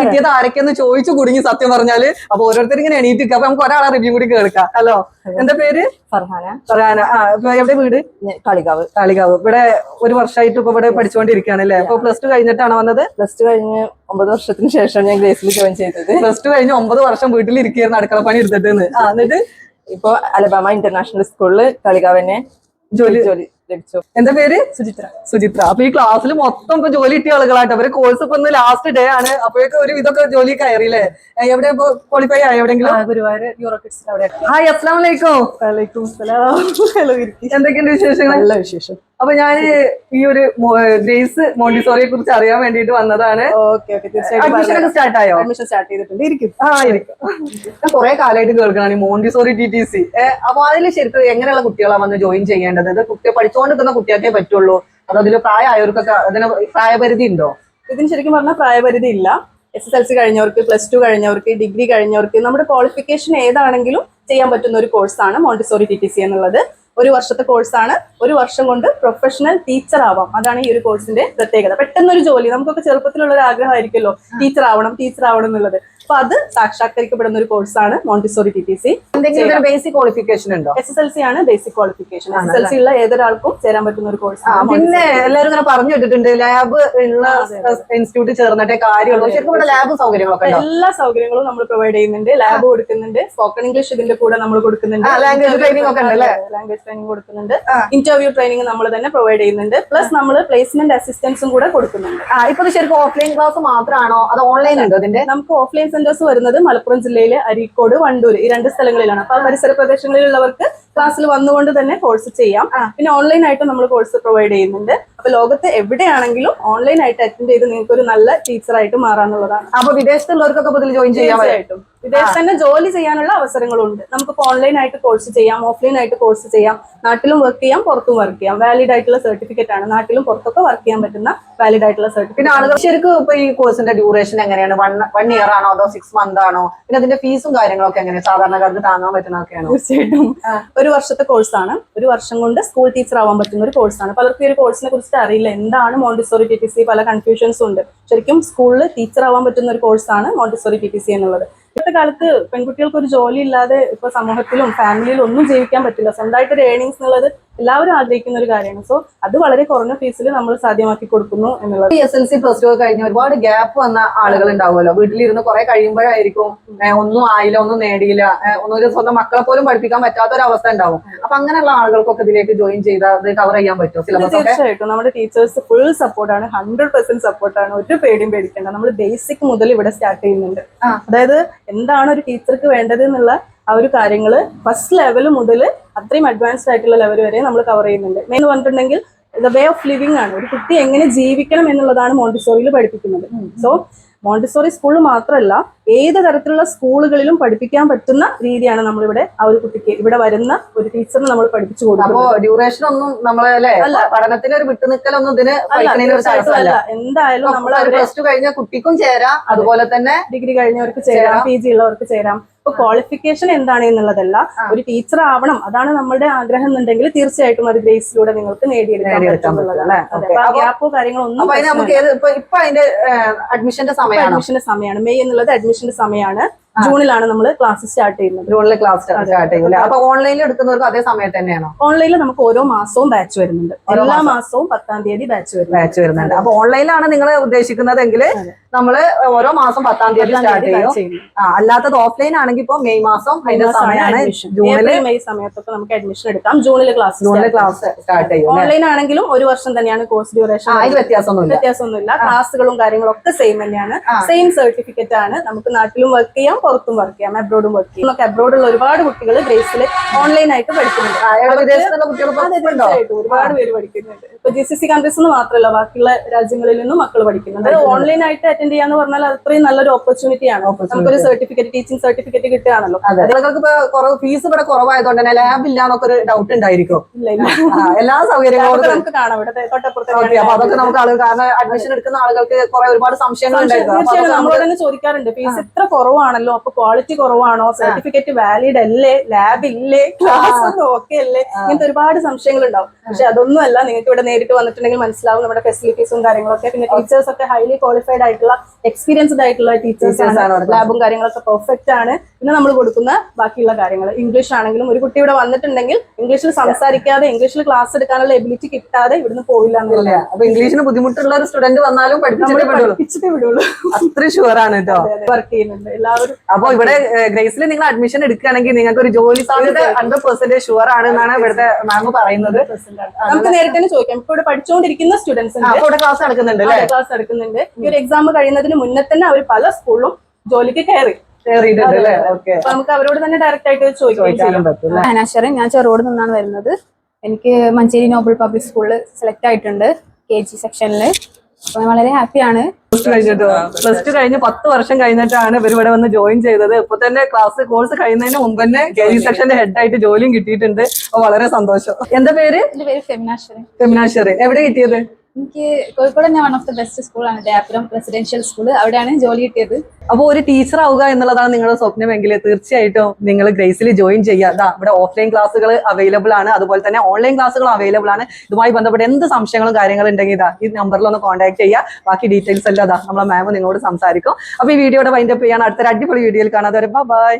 കിട്ടിയത് ആരൊക്കെയെന്ന് ചോദിച്ചു കുടുങ്ങി സത്യം പറഞ്ഞാൽ. അപ്പൊ ഓരോരുത്തർ ഇങ്ങനെ എണീറ്റ്. അപ്പൊ നമുക്ക് ഒരാളെ റിവ്യൂ കൂടി കേൾക്കാം. ഹലോ എന്താ പേര്? ഫർഹാന. ഫർഹാന. ആ എവിടെ വീട്? കളികാവ് കളികാവ്. കാളികാവ്. ഇവിടെ ഒരു വർഷമായിട്ട് ഇപ്പൊ ഇവിടെ പഠിച്ചുകൊണ്ടിരിക്കുകയാണ് അല്ലേ? അപ്പൊ പ്ലസ് ടു കഴിഞ്ഞിട്ടാണ് വന്നത്? പ്ലസ് ടു കഴിഞ്ഞ് ഒമ്പത് വർഷത്തിന് ശേഷം ഞാൻ ഗ്രേസിൽ ജോയിൻ ചെയ്തത്. പ്ലസ് ടു കഴിഞ്ഞ് ഒമ്പത് വർഷം വീട്ടിലിരിക്കുകയായിരുന്നു അടുക്കള പണി എടുത്തിട്ട് എന്നിട്ട്? ഇപ്പൊ അലബാമ ഇന്റർനാഷണൽ സ്കൂളിൽ കളികാവിനെ ജോലി ജോലി ലഭിച്ചു. എന്താ പേര്? സുചിത്ര. സുചിത്ര. അപ്പൊ ഈ ക്ലാസ്സിൽ മൊത്തം ഇപ്പൊ ജോലി കിട്ടിയ ആളുകളായിട്ട് അവർ കോഴ്സ് ഇപ്പൊ ലാസ്റ്റ് ഡേ ആണ്. അപ്പോഴേക്കും ഒരു ഇതൊക്കെ ജോലി കയറി ഏ, എവിടെ ഇപ്പൊ ക്വാളിഫൈ ആയോ എവിടെയെങ്കിലും ഗുരുവായൂർ യൂറോ കിഡ്സ് അവിടെ ഹായ് അസ്ലാം വലൈക്കും വലൈക്കും എന്തൊക്കെയുണ്ട് വിശേഷങ്ങൾ നല്ല വിശേഷം. അപ്പൊ ഞാൻ ഈ ഒരു ഗ്രേസ് മോണ്ടിസോറിയെ കുറിച്ച് അറിയാൻ വേണ്ടിട്ട് വന്നതാണ്. ഒക്കെ സ്റ്റാർട്ട് ആയോ? അഡ്മിഷൻ സ്റ്റാർട്ട് ചെയ്തിട്ടുണ്ട്. ഇരിക്കും. ആ ഇരിക്കും. ഞാൻ കുറെ കാലമായിട്ട് കേൾക്കണാണ് മോണ്ടിസോറി ടി ടി സി. അപ്പൊ അതിൽ ശരിക്കും എങ്ങനെയുള്ള കുട്ടികളാണ് വന്ന് ജോയിൻ ചെയ്യേണ്ടത്? ഇത് കുട്ടിയെ പഠിച്ചുകൊണ്ടിരിക്കുന്ന കുട്ടികൾക്കേ പറ്റുള്ളൂ? അതോ അതിൽ പ്രായമായവർക്കൊക്കെ അതിന് പ്രായപരിധി ഉണ്ടോ? ഇതിന് ശരിക്കും പറഞ്ഞാൽ പ്രായപരിധി ഇല്ല. എസ് എസ് എൽ സി കഴിഞ്ഞവർക്ക് പ്ലസ് ടു കഴിഞ്ഞവർക്ക് ഡിഗ്രി കഴിഞ്ഞവർക്ക് നമ്മുടെ ക്വാളിഫിക്കേഷൻ ഏതാണെങ്കിലും ചെയ്യാൻ പറ്റുന്ന ഒരു കോഴ്സാണ് മോണ്ടിസോറി ടി ടി സി എന്നുള്ളത്. ഒരു വർഷത്തെ കോഴ്സാണ് ഒരു വർഷം കൊണ്ട് പ്രൊഫഷണൽ ടീച്ചർ ആവാം. അതാണ് ഈ ഒരു കോഴ്സിന്റെ പ്രത്യേകത. പെട്ടെന്നൊരു ജോലി. നമുക്കൊക്കെ ചെറുപ്പത്തിലുള്ള ഒരു ആഗ്രഹമായിരിക്കുമല്ലോ ടീച്ചർ ആവണം ടീച്ചർ ആവണം എന്നുള്ളത്. അപ്പൊ അത് സാക്ഷാത്കരിക്കപ്പെടുന്ന ഒരു കോഴ്സാണ് മോണ്ടിസോറി ടി ടി സി എന്തെങ്കിലും ബേസിക് ക്വാളിഫിക്കേഷൻ ഉണ്ടോ? എസ് എസ് എൽ സി ആണ് basic qualification S S L C ഉള്ള ഏതൊരാൾക്കും ചേരാൻ പറ്റുന്ന ഒരു കോഴ്സ് കോഴ്സാണ് പിന്നെ എല്ലാവരും ഇങ്ങനെ പറഞ്ഞു കേട്ടിട്ടുണ്ട് ലാബ് ഉള്ള ഇൻസ്റ്റിറ്റ്യൂട്ടിൽ ചേർന്നിട്ടേ കാര്യമുള്ളൂ. ശരിക്കും ഇവിടെ ലാബ് സൗകര്യങ്ങളൊക്കെ എല്ലാ സൗകര്യങ്ങളും നമ്മൾ പ്രൊവൈഡ് ചെയ്യുന്നുണ്ട്. ലാബ് കൊടുക്കുന്നുണ്ട്. സ്പോക്കൺ ഇംഗ്ലീഷ് ഇതിന്റെ കൂടെ നമ്മൾ കൊടുക്കുന്നുണ്ട്. ലാംഗ്വേജ് ട്രെയിനിങ് ഒക്കെ? ലാംഗ്വേജ് ട്രെയിനിങ് കൊടുക്കുന്നുണ്ട്. ഇന്റർവ്യൂ ട്രെയിനിങ് നമ്മൾ തന്നെ പ്രൊവൈഡ് ചെയ്യുന്നുണ്ട്. പ്ലസ് നമ്മൾ പ്ലേസ്മെന്റ് അസിസ്റ്റൻസും കൂടെ കൊടുക്കുന്നുണ്ട്. ഇപ്പൊ ശരിക്കും ഓഫ്ലൈൻ ക്ലാസ് മാത്രമാണോ? അത് ഓൺലൈൻ ഉണ്ടോ അതിന്റെ നമുക്ക് ഓഫ്ലൈൻ സെന്റേഴ്സ് വരുന്നത് മലപ്പുറം ജില്ലയിലെ അരീക്കോട് വണ്ടൂർ ഈ രണ്ട് സ്ഥലങ്ങളിലാണ്. അപ്പൊ ആ പരിസര പ്രദേശങ്ങളിലുള്ളവർക്ക് ക്ലാസ്സിൽ വന്നുകൊണ്ട് തന്നെ കോഴ്സ് ചെയ്യാം. പിന്നെ ഓൺലൈൻ ആയിട്ട് നമ്മൾ കോഴ്സ് പ്രൊവൈഡ് ചെയ്യുന്നുണ്ട്. അപ്പൊ ലോകത്ത് എവിടെയാണെങ്കിലും ഓൺലൈൻ ആയിട്ട് അറ്റൻഡ് ചെയ്ത് നിങ്ങൾക്ക് ഒരു നല്ല ടീച്ചറായിട്ട് മാറാന്നുള്ളതാണ്. അപ്പൊ വിദേശത്തുള്ളവർക്കൊക്കെ ഇതിൽ ജോയിൻ ചെയ്യാനായിട്ടും വിദേശത്ത് തന്നെ ജോലി ചെയ്യാനുള്ള അവസരങ്ങളുണ്ട്. നമുക്കിപ്പോൾ ഓൺലൈൻ ആയിട്ട് കോഴ്സ് ചെയ്യാം ഓഫ്ലൈൻ ആയിട്ട് കോഴ്സ് ചെയ്യാം. നാട്ടിലും വർക്ക് ചെയ്യാം പുറത്തും വർക്ക് ചെയ്യാം. വാലിഡ് ആയിട്ടുള്ള സർട്ടിഫിക്കറ്റ് ആണ്. നാട്ടിലും പുറത്തൊക്കെ വർക്ക് ചെയ്യാൻ പറ്റുന്ന വാലിഡ് ആയിട്ടുള്ള പിന്നെ സർട്ടിഫിക്കറ്റ് ആളുകൾ ശരിക്കും ഇപ്പൊ ഈ കോഴ്സിന്റെ ഡ്യൂറേഷൻ എങ്ങനെയാണ്? വൺ വൺ ഇയർ ആണോ അതോ സിക്സ് മന്ത് ആണോ? പിന്നെ അതിന്റെ ഫീസും കാര്യങ്ങളൊക്കെ എങ്ങനെയാണ് സാധാരണക്കാർക്ക് താങ്ങാൻ പറ്റുന്നതൊക്കെയാണോ? തീർച്ചയായിട്ടും. ഒരു വർഷത്തെ കോഴ്സാണ് ഒരു വർഷം കൊണ്ട് സ്കൂൾ ടീച്ചർ ആവാൻ പറ്റുന്ന ഒരു കോഴ്സാണ് പലർക്കും ഈ ഒരു കോഴ്സിനെ കുറിച്ചിട്ട് അറിയില്ല. എന്താണ് മോണ്ടിസോറി ടി ടി സി? പല കൺഫ്യൂഷൻസും ഉണ്ട്. ശരിക്കും സ്കൂളിൽ ടീച്ചർ ആവാൻ പറ്റുന്ന ഒരു കോഴ്സാണ് മോണ്ടിസോറി ടി ടി സി എന്നുള്ളത്. ഇപ്പോഴത്തെ കാലത്ത് പെൺകുട്ടികൾക്ക് ഒരു ജോലി ഇല്ലാതെ ഇപ്പൊ സമൂഹത്തിലും ഫാമിലിയിലും ഒന്നും ജീവിക്കാൻ പറ്റില്ല. സ്വന്തമായിട്ട് ഒരു ഏണിങ്സ് എന്നുള്ളത് എല്ലാവരും ആഗ്രഹിക്കുന്ന ഒരു കാര്യമാണ്. സോ അത് വളരെ കുറഞ്ഞ ഫീസിൽ നമ്മൾ സാധ്യമാക്കി കൊടുക്കുന്നു എന്നുള്ളത്. S L C plus two കഴിഞ്ഞ ഒരുപാട് ഗ്യാപ്പ് വന്ന ആളുകൾ ഉണ്ടാവുമല്ലോ. വീട്ടിലിരുന്ന് കുറെ കഴിയുമ്പോഴായിരിക്കും ഒന്നും ആയില്ല ഒന്നും നേടിയില്ല ഒന്നും സ്വന്തം മക്കളെ പോലും പഠിപ്പിക്കാൻ പറ്റാത്ത ഒരു അവസ്ഥ ഉണ്ടാവും. അപ്പൊ അങ്ങനെയുള്ള ആളുകൾക്കൊക്കെ ഇതിലേക്ക് ജോയിൻ ചെയ്താൽ അത് കവർ ചെയ്യാൻ പറ്റും സിലബസ് തീർച്ചയായിട്ടും. നമ്മുടെ ടീച്ചേഴ്സ് ഫുൾ സപ്പോർട്ടാണ് ഹൺഡ്രഡ് പെർസെന്റ് സപ്പോർട്ടാണ് ഒരു പേടിയും പേടിക്കേണ്ട. നമ്മൾ ബേസിക് മുതൽ ഇവിടെ സ്റ്റാർട്ട് ചെയ്യുന്നുണ്ട്. അതായത് എന്താണ് ഒരു ടീച്ചർക്ക് വേണ്ടത് എന്നുള്ള ആ ഒരു കാര്യങ്ങൾ ഫസ്റ്റ് ലെവൽ മുതൽ അത്രയും അഡ്വാൻസ്ഡ് ആയിട്ടുള്ള ലെവൽ വരെ നമ്മൾ കവർ ചെയ്യുന്നുണ്ട്. മെയിൻ പറഞ്ഞിട്ടുണ്ടെങ്കിൽ ദ വേ ഓഫ് ലിവിംഗ് ആണ്. ഒരു കുട്ടി എങ്ങനെ ജീവിക്കണം എന്നുള്ളതാണ് മോണ്ടിസോറിയിൽ പഠിപ്പിക്കുന്നത്. സോ മോണ്ടിസോറി സ്കൂൾ മാത്രമല്ല ഏത് തരത്തിലുള്ള സ്കൂളുകളിലും പഠിപ്പിക്കാൻ പറ്റുന്ന രീതിയാണ് നമ്മളിവിടെ ആ ഒരു കുട്ടിക്ക് ഇവിടെ വരുന്ന ഒരു ടീച്ചറിന് നമ്മൾ പഠിപ്പിച്ചു കൊടുക്കും കൊടുക്കുന്നത് ഡ്യൂറേഷൻ ഒന്നും നമ്മളെ പഠനത്തിന് ഒരു വിട്ടുനിൽക്കലൊന്നും ഇതിന് എന്തായാലും നമ്മൾ നമ്മൾ പ്ലസ് ടു കഴിഞ്ഞ കുട്ടിക്കും ചേരാം. അതുപോലെ തന്നെ ഡിഗ്രി കഴിഞ്ഞവർക്ക് ചേരാം പി ജി ഉള്ളവർക്ക് ചേരാം. ഇപ്പൊ ക്വാളിഫിക്കേഷൻ എന്താണ് എന്നുള്ളതല്ല ഒരു ടീച്ചർ ആവണം. അതാണ് നമ്മുടെ ആഗ്രഹം എന്നുണ്ടെങ്കിൽ തീർച്ചയായിട്ടും അത് ഗ്രേസിലൂടെ നിങ്ങൾക്ക് നേടിയെടുക്കാൻ നേടിയെടുക്കാൻ പറ്റും പറ്റും അല്ലേ? അതെ. Okay. അപ്പൊ അപ്പൊ- ഗ്യാപ്പോ കാര്യങ്ങളോ ഒന്നും ഇപ്പൊ അതിന്റെ അഡ്മിഷന്റെ സമയമാണ്. അഡ്മിഷന്റെ സമയമാണ് മെയ് എന്നുള്ളത് അഡ്മിഷന്റെ സമയമാണ് ജൂണിലാണ് നമ്മൾ ക്ലാസ് സ്റ്റാർട്ട് ചെയ്യുന്നത്. ജൂണിലെ ക്ലാസ് സ്റ്റാർട്ട് ചെയ്യുന്നത് അപ്പൊ ഓൺലൈനിൽ എടുക്കുന്നവർക്ക് അതേ സമയത്ത് തന്നെയാണോ? ഓൺലൈനിൽ നമുക്ക് ഓരോ മാസവും ബാച്ച് വരുന്നുണ്ട്. എല്ലാ മാസവും പത്താം തീയതി ബാച്ച് വരുന്നു ബാച്ച് വരുന്നുണ്ട്. അപ്പൊ ഓൺലൈനിലാണ് നിങ്ങൾ ഉദ്ദേശിക്കുന്നതെങ്കിൽ നമ്മൾ ഓരോ മാസം പത്താം തീയതി സ്റ്റാർട്ട് ചെയ്യും. അല്ലാത്തത് ഓഫ്ലൈൻ ആണെങ്കിൽ ഇപ്പൊ മെയ് മാസം അതിന്റെ സമയമാണ് ജൂണിൽ മെയ് സമയത്തൊക്കെ നമുക്ക് അഡ്മിഷൻ എടുക്കാം. ജൂണിൽ ക്ലാസ് ജൂണിൽ ക്ലാസ് സ്റ്റാർട്ട് ചെയ്യും ഓൺലൈൻ ആണെങ്കിലും ഒരു വർഷം തന്നെയാണ് കോഴ്സ് ഡ്യൂറേഷൻ അതിന് വ്യത്യാസമൊന്നുമില്ല. വ്യത്യാസമൊന്നുമില്ല. ക്ലാസ്സുകളും കാര്യങ്ങളും ഒക്കെ സെയിം തന്നെയാണ്. സെയിം സർട്ടിഫിക്കറ്റ് ആണ്. നമുക്ക് നാട്ടിലും വർക്ക് ചെയ്യാം. പുറത്തും വർക്ക് ചെയ്യാം അബ്രോഡും വർക്ക് ചെയ്യാം. നമുക്ക് അബ്രോഡുള്ള ഒരുപാട് കുട്ടികൾ ഗ്രേസിൽ ഓൺലൈൻ ആയിട്ട് പഠിക്കുന്നുണ്ട്. ഒരുപാട് പേര് പഠിക്കുന്നുണ്ട്. ഇപ്പൊ ജി സി സി കൺട്രീസ് മാത്രമല്ല ബാക്കിയുള്ള രാജ്യങ്ങളിൽ നിന്നും മക്കൾ പഠിക്കുന്നുണ്ട്. ഓൺലൈൻ ആയിട്ട് അറ്റൻഡ് ചെയ്യാന്ന് പറഞ്ഞാൽ അത് അത്രയും നല്ലൊരു ഓപ്പർച്യൂണിറ്റി ആണ്. നമുക്കൊരു സർട്ടിഫിക്കറ്റ് ടീച്ചിങ് സർട്ടിഫിക്കറ്റ് കിട്ടുകയാണല്ലോ. നിങ്ങൾക്ക് ഫീസ് ഇവിടെ കുറവായതുകൊണ്ട് തന്നെ ലാബ് ഇല്ല എന്നൊക്കെ ഒരു ഡൗട്ട് ഉണ്ടായിരിക്കും. എല്ലാ സൗകര്യങ്ങളും നമുക്ക് കാണാം ഇവിടെ തൊട്ടപ്പുറത്തെ അപ്പൊ അതൊക്കെ നമുക്ക് ആളുകൾ കാരണം അഡ്മിഷൻ എടുക്കുന്ന ആളുകൾക്ക് കുറെ ഒരുപാട് സംശയങ്ങൾ ഉണ്ടായിരുന്നു. നമ്മളോട് തന്നെ ചോദിക്കാറുണ്ട്. ഫീസ് ഇത്ര കുറവാണല്ലോ അപ്പൊ ക്വാളിറ്റി കുറവാണോ? സർട്ടിഫിക്കറ്റ് വാലിഡ് അല്ലേ? ലാബ് ഇല്ലേ? ക്ലാസ് ഒന്നും ഓക്കെ അല്ലേ? ഇങ്ങനത്തെ ഒരുപാട് സംശയങ്ങൾ ഉണ്ടാവും പക്ഷെ അതൊന്നും അല്ല നിങ്ങൾക്ക് ഇവിടെ നേരിട്ട് വന്നിട്ടുണ്ടെങ്കിൽ മനസ്സിലാവും നമ്മുടെ ഫെസിലിറ്റീസും കാര്യങ്ങളൊക്കെ. പിന്നെ ടീച്ചേഴ്സ് ഒക്കെ ഹൈലി ക്വാളിഫൈഡ് ആയിട്ടുള്ള എക്സ്പീരിയൻസ്ഡ് ആയിട്ടുള്ള ടീച്ചേഴ്സ് ആണ്. ലാബും കാര്യങ്ങളൊക്കെ പെർഫെക്റ്റ് ആണ്. പിന്നെ നമ്മൾ കൊടുക്കുന്ന ബാക്കിയുള്ള കാര്യങ്ങൾ. ഇംഗ്ലീഷ് ആണെങ്കിലും ഒരു കുട്ടി ഇവിടെ വന്നിട്ടുണ്ടെങ്കിൽ ഇംഗ്ലീഷിൽ സംസാരിക്കാതെ ഇംഗ്ലീഷിൽ ക്ലാസ് എടുക്കാനുള്ള എബിലിറ്റി കിട്ടാതെ ഇവിടുന്ന് പോയില്ല അപ്പൊ ഇംഗ്ലീഷിന് ബുദ്ധിമുട്ടുള്ള ഒരു സ്റ്റുഡന്റ് വന്നാലും പഠിപ്പിച്ചിട്ടേ വിടുള്ളൂ. അത്ര ഷുവർ ആണ് കേട്ടോ വർക്ക് ചെയ്യുന്നുണ്ട്. എല്ലാവരും അപ്പൊ ഇവിടെ ഗ്രേസിൽ നിങ്ങൾ അഡ്മിഷൻ എടുക്കുകയാണെങ്കിൽ നിങ്ങൾക്ക് ഒരു ജോലി സാധ്യത ഹൺഡ്രഡ് പെർസെന്റേജ് ഷുവർ ആണ് എന്നാണ് ഇവിടുത്തെ മാം പറയുന്നത്. നമുക്ക് നേരത്തെ തന്നെ ചോദിക്കാം. ഇപ്പൊ ഇവിടെ പഠിച്ചുകൊണ്ടിരിക്കുന്ന സ്റ്റുഡൻസ് ഇവിടെ ക്ലാസ് നടക്കുന്നുണ്ട് ക്ലാസ് നടക്കുന്നുണ്ട്. ഈ ഒരു എക്സാം കഴിയുന്നതിന് മുന്നേ തന്നെ അവർ പല സ്കൂളിലും ജോലിക്ക് കയറി. കയറിയിട്ടുണ്ട് അല്ലെ? ഓക്കെ നമുക്ക് അവരോട് തന്നെ ഡയറക്റ്റ് ആയിട്ട്? അനാശരൻ ഞാൻ ചെറുകോട് നിന്നാണ് വരുന്നത്. എനിക്ക് മഞ്ചേരി നോബൽ പബ്ലിക് സ്കൂളിൽ സെലക്ട് ആയിട്ടുണ്ട്. കെ ജി സെക്ഷനിൽ വളരെ ഹാപ്പിയാണ് പ്ലസ് ടു കഴിഞ്ഞിട്ടോ പ്ലസ് ടു കഴിഞ്ഞ് പത്ത് വർഷം കഴിഞ്ഞിട്ടാണ് ഇവർ ഇവിടെ വന്ന് ജോയിൻ ചെയ്തത്. ഇപ്പൊ തന്നെ ക്ലാസ് കോഴ്സ് കഴിയുന്നതിന് മുമ്പ് തന്നെ കെ ജി സെക്ഷന്റെ ഹെഡ് ആയിട്ട് ജോലിയും കിട്ടിയിട്ടുണ്ട്. അപ്പൊ വളരെ സന്തോഷം. എന്താ പേര്? ഫെമിനാശ്വരൻ ഫെമിനാഷറി എവിടെ കിട്ടിയത്? എനിക്ക് കോഴിക്കോട് തന്നെ വൺ ഓഫ് ദ ബെസ്റ്റ് സ്കൂളാണ് ഡയാപുരം റെസിഡൻഷ്യൽ സ്കൂൾ അവിടെയാണ് ജോലി കിട്ടിയത്. അപ്പോൾ ഒരു ടീച്ചർ ആവുക എന്നുള്ളതാണ് നിങ്ങളുടെ സ്വപ്നമെങ്കിൽ തീർച്ചയായിട്ടും നിങ്ങൾ ഗ്രേസിൽ ജോയിൻ ചെയ്യുക. ദാ ഇവിടെ ഓഫ്ലൈൻ ക്ലാസ്സുകൾ അവൈലബിൾ ആണ്. അതുപോലെ തന്നെ ഓൺലൈൻ ക്ലാസ്സുകൾ അവൈലബിൾ ആണ്. ഇതുമായി ബന്ധപ്പെട്ട് എന്ത് സംശയങ്ങളും കാര്യങ്ങളും ഉണ്ടെങ്കിൽ ഇതാ ഈ നമ്പറിൽ ഒന്ന് കോൺടാക്ട് ചെയ്യുക. ബാക്കി ഡീറ്റെയിൽസ് എല്ലാം അതാ നമ്മളെ മാം നിങ്ങളോട് സംസാരിക്കും. അപ്പോൾ ഈ വീഡിയോയുടെ വൈൻഡപ്പ് ചെയ്യാൻ അടുത്തൊരു അടിപൊളി വീഡിയോയിൽ കാണാതെ ബൈ